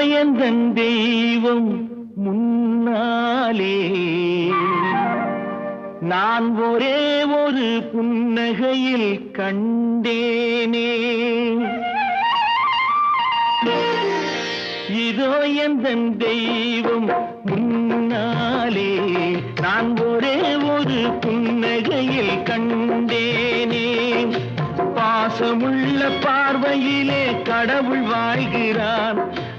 எந்தன் தெய்வம் முன்னாலே. நான் ஒரே ஒரு புன்னகையில் கண்டேனே. இதோ எந்தன் தெய்வம் முன்னாலே. நான் ஒரே ஒரு புன்னகையில் கண்டேனே. பாசமுள்ள பார்வையிலே கடவுள் வாழ்கிறான்